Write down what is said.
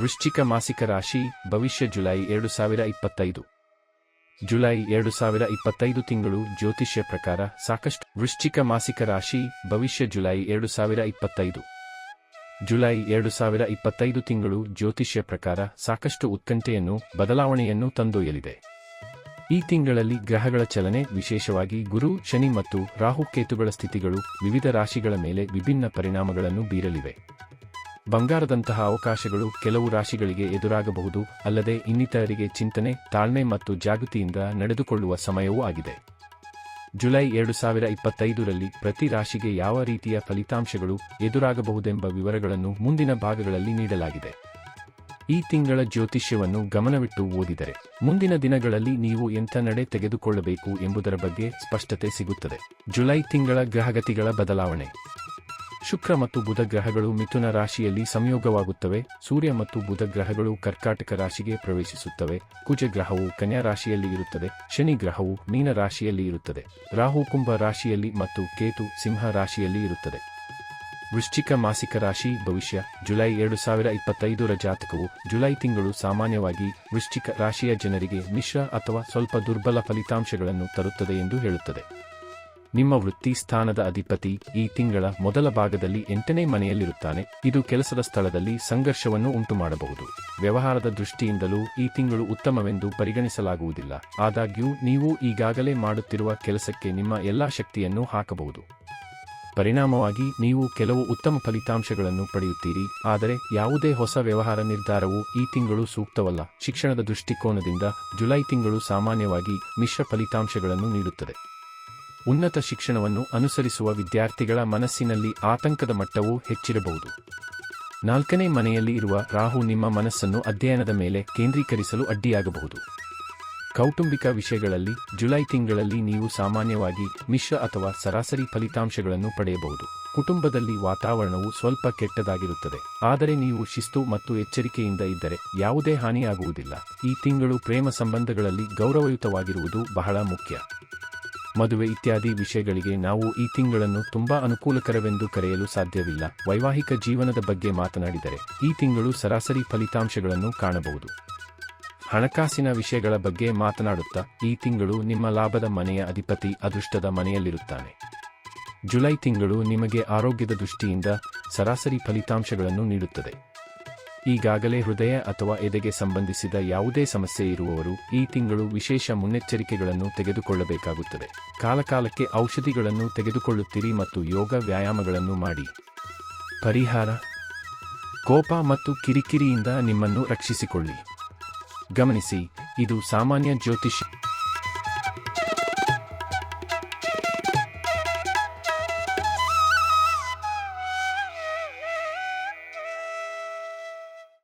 ವೃಶ್ಚಿಕ ಮಾಸಿಕ ರಾಶಿ, ಭವಿಷ್ಯ ಜುಲೈ ಎರಡು ಸಾವಿರ ಇಪ್ಪತ್ತೈದು ಜುಲೈ ಎರಡು ಸಾವಿರ ಇಪ್ಪತ್ತೈದು ತಿಂಗಳು ಜ್ಯೋತಿಷ್ಯ ಪ್ರಕಾರ ಸಾಕಷ್ಟು ವೃಶ್ಚಿಕ ಮಾಸಿಕ ರಾಶಿ, ಭವಿಷ್ಯ ಜುಲೈ ಎರಡು ಸಾವಿರ ಇಪ್ಪತ್ತೈದು ಜುಲೈ ಎರಡು ಸಾವಿರ ಇಪ್ಪತ್ತೈದು ತಿಂಗಳು ಜ್ಯೋತಿಷ್ಯ ಪ್ರಕಾರ ಸಾಕಷ್ಟು ಉತ್ಕಂಠೆಯನ್ನು, ಬದಲಾವಣೆಯನ್ನು ತಂದೊಯ್ಯಲಿದೆ. ಈ ತಿಂಗಳಲ್ಲಿ ಗ್ರಹಗಳ ಚಲನೆ ವಿಶೇಷವಾಗಿ ಗುರು, ಶನಿ ಮತ್ತು ರಾಹುಕೇತುಗಳ ಸ್ಥಿತಿಗಳು ವಿವಿಧ ರಾಶಿಗಳ ಮೇಲೆ ವಿಭಿನ್ನ ಪರಿಣಾಮಗಳನ್ನು ಬೀರಲಿವೆ. ಬಂಗಾರದಂತಹ ಅವಕಾಶಗಳು ಕೆಲವು ರಾಶಿಗಳಿಗೆ ಎದುರಾಗಬಹುದು, ಅಲ್ಲದೆ ಇನ್ನಿತರರಿಗೆ ಚಿಂತನೆ, ತಾಳ್ಮೆ ಮತ್ತು ಜಾಗೃತಿಯಿಂದ ನಡೆದುಕೊಳ್ಳುವ ಸಮಯವೂ ಆಗಿದೆ. ಜುಲೈ ಎರಡು ಸಾವಿರ ಇಪ್ಪತ್ತೈದರಲ್ಲಿ ಪ್ರತಿ ರಾಶಿಗೆ ಯಾವ ರೀತಿಯ ಫಲಿತಾಂಶಗಳು ಎದುರಾಗಬಹುದೆಂಬ ವಿವರಗಳನ್ನು ಮುಂದಿನ ಭಾಗಗಳಲ್ಲಿ ನೀಡಲಾಗಿದೆ. ಈ ತಿಂಗಳ ಜ್ಯೋತಿಷ್ಯವನ್ನು ಗಮನವಿಟ್ಟು ಓದಿದರೆ, ಮುಂದಿನ ದಿನಗಳಲ್ಲಿ ನೀವು ಎಂಥ ನಡೆ ತೆಗೆದುಕೊಳ್ಳಬೇಕು ಎಂಬುದರ ಬಗ್ಗೆ ಸ್ಪಷ್ಟತೆ ಸಿಗುತ್ತದೆ. ಜುಲೈ ತಿಂಗಳ ಗ್ರಹಗತಿಗಳ ಬದಲಾವಣೆ. ಶುಕ್ರ ಮತ್ತು ಬುಧ ಗ್ರಹಗಳು ಮಿಥುನ ರಾಶಿಯಲ್ಲಿ ಸಂಯೋಗವಾಗುತ್ತವೆ. ಸೂರ್ಯ ಮತ್ತು ಬುಧ ಗ್ರಹಗಳು ಕರ್ಕಾಟಕ ರಾಶಿಗೆ ಪ್ರವೇಶಿಸುತ್ತವೆ. ಕುಜ ಗ್ರಹವು ಕನ್ಯಾ ರಾಶಿಯಲ್ಲಿ ಇರುತ್ತದೆ. ಶನಿ ಗ್ರಹವು ಮೀನ ರಾಶಿಯಲ್ಲಿ ಇರುತ್ತದೆ. ರಾಹು ಕುಂಭ ರಾಶಿಯಲ್ಲಿ ಮತ್ತು ಕೇತು ಸಿಂಹ ರಾಶಿಯಲ್ಲಿ ಇರುತ್ತದೆ. ವೃಶ್ಚಿಕ ಮಾಸಿಕ ರಾಶಿ ಭವಿಷ್ಯ. ಜುಲೈ ಎರಡು ಸಾವಿರ ಇಪ್ಪತ್ತೈದರ ಜಾತಕವು ಜುಲೈ ತಿಂಗಳು ಸಾಮಾನ್ಯವಾಗಿ ವೃಶ್ಚಿಕ ರಾಶಿಯ ಜನರಿಗೆ ಮಿಶ್ರ ಅಥವಾ ಸ್ವಲ್ಪ ದುರ್ಬಲ ಫಲಿತಾಂಶಗಳನ್ನು ತರುತ್ತದೆ ಎಂದು ಹೇಳುತ್ತದೆ. ನಿಮ್ಮ ವೃತ್ತಿ ಸ್ಥಾನದ ಅಧಿಪತಿ ಈ ತಿಂಗಳ ಮೊದಲ ಭಾಗದಲ್ಲಿ ಎಂಟನೇ ಮನೆಯಲ್ಲಿರುತ್ತಾನೆ. ಇದು ಕೆಲಸದ ಸ್ಥಳದಲ್ಲಿ ಸಂಘರ್ಷವನ್ನು ಉಂಟುಮಾಡಬಹುದು. ವ್ಯವಹಾರದ ದೃಷ್ಟಿಯಿಂದಲೂ ಈ ತಿಂಗಳು ಉತ್ತಮವೆಂದು ಪರಿಗಣಿಸಲಾಗುವುದಿಲ್ಲ. ಆದಾಗ್ಯೂ, ನೀವು ಈಗಾಗಲೇ ಮಾಡುತ್ತಿರುವ ಕೆಲಸಕ್ಕೆ ನಿಮ್ಮ ಎಲ್ಲಾ ಶಕ್ತಿಯನ್ನು ಹಾಕಬಹುದು. ಪರಿಣಾಮವಾಗಿ, ನೀವು ಕೆಲವು ಉತ್ತಮ ಫಲಿತಾಂಶಗಳನ್ನು ಪಡೆಯುತ್ತೀರಿ. ಆದರೆ, ಯಾವುದೇ ಹೊಸ ವ್ಯವಹಾರ ನಿರ್ಧಾರವು ಈ ತಿಂಗಳು ಸೂಕ್ತವಲ್ಲ. ಶಿಕ್ಷಣದ ದೃಷ್ಟಿಕೋನದಿಂದ ಜುಲೈ ತಿಂಗಳು ಸಾಮಾನ್ಯವಾಗಿ ಮಿಶ್ರ ಫಲಿತಾಂಶಗಳನ್ನು ನೀಡುತ್ತದೆ. ಉನ್ನತ ಶಿಕ್ಷಣವನ್ನು ಅನುಸರಿಸುವ ವಿದ್ಯಾರ್ಥಿಗಳ ಮನಸ್ಸಿನಲ್ಲಿ ಆತಂಕದ ಮಟ್ಟವು ಹೆಚ್ಚಿರಬಹುದು. ನಾಲ್ಕನೇ ಮನೆಯಲ್ಲಿ ಇರುವ ರಾಹು ನಿಮ್ಮ ಮನಸ್ಸನ್ನು ಅಧ್ಯಯನದ ಮೇಲೆ ಕೇಂದ್ರೀಕರಿಸಲು ಅಡ್ಡಿಯಾಗಬಹುದು. ಕೌಟುಂಬಿಕ ವಿಷಯಗಳಲ್ಲಿ ಜುಲೈ ತಿಂಗಳಲ್ಲಿ ನೀವು ಸಾಮಾನ್ಯವಾಗಿ ಮಿಶ್ರ ಅಥವಾ ಸರಾಸರಿ ಫಲಿತಾಂಶಗಳನ್ನು ಪಡೆಯಬಹುದು. ಕುಟುಂಬದಲ್ಲಿ ವಾತಾವರಣವು ಸ್ವಲ್ಪ ಕೆಟ್ಟದಾಗಿರುತ್ತದೆ. ಆದರೆ ನೀವು ಶಿಸ್ತು ಮತ್ತು ಎಚ್ಚರಿಕೆಯಿಂದ ಇದ್ದರೆ ಯಾವುದೇ ಹಾನಿಯಾಗುವುದಿಲ್ಲ. ಈ ತಿಂಗಳು ಪ್ರೇಮ ಸಂಬಂಧಗಳಲ್ಲಿ ಗೌರವಯುತವಾಗಿರುವುದು ಬಹಳ ಮುಖ್ಯ. ಮದುವೆ ಇತ್ಯಾದಿ ವಿಷಯಗಳಿಗೆ ನಾವು ಈ ತಿಂಗಳನ್ನು ತುಂಬಾ ಅನುಕೂಲಕರವೆಂದು ಕರೆಯಲು ಸಾಧ್ಯವಿಲ್ಲ. ವೈವಾಹಿಕ ಜೀವನದ ಬಗ್ಗೆ ಮಾತನಾಡಿದರೆ, ಈ ತಿಂಗಳು ಸರಾಸರಿ ಫಲಿತಾಂಶಗಳನ್ನು ಕಾಣಬಹುದು. ಹಣಕಾಸಿನ ವಿಷಯಗಳ ಬಗ್ಗೆ ಮಾತನಾಡುತ್ತಾ, ಈ ತಿಂಗಳು ನಿಮ್ಮ ಲಾಭದ ಮನೆಯ ಅಧಿಪತಿ ಅದೃಷ್ಟದ ಮನೆಯಲ್ಲಿರುತ್ತಾನೆ. ಜುಲೈ ತಿಂಗಳು ನಿಮಗೆ ಆರೋಗ್ಯದ ದೃಷ್ಟಿಯಿಂದ ಸರಾಸರಿ ಫಲಿತಾಂಶಗಳನ್ನು ನೀಡುತ್ತದೆ. ಈಗಾಗಲೇ ಹೃದಯ ಅಥವಾ ಎದೆಗೆ ಸಂಬಂಧಿಸಿದ ಯಾವುದೇ ಸಮಸ್ಯೆ ಇರುವವರು ಈ ತಿಂಗಳು ವಿಶೇಷ ಮುನ್ನೆಚ್ಚರಿಕೆಗಳನ್ನು ತೆಗೆದುಕೊಳ್ಳಬೇಕಾಗುತ್ತದೆ. ಕಾಲಕಾಲಕ್ಕೆ ಔಷಧಿಗಳನ್ನು ತೆಗೆದುಕೊಳ್ಳುತ್ತೀರಿ ಮತ್ತು ಯೋಗ ವ್ಯಾಯಾಮಗಳನ್ನು ಮಾಡಿ. ಪರಿಹಾರ. ಕೋಪ ಮತ್ತು ಕಿರಿಕಿರಿಯಿಂದ ನಿಮ್ಮನ್ನು ರಕ್ಷಿಸಿಕೊಳ್ಳಿ. ಗಮನಿಸಿ, ಇದು ಸಾಮಾನ್ಯ ಜ್ಯೋತಿಷ್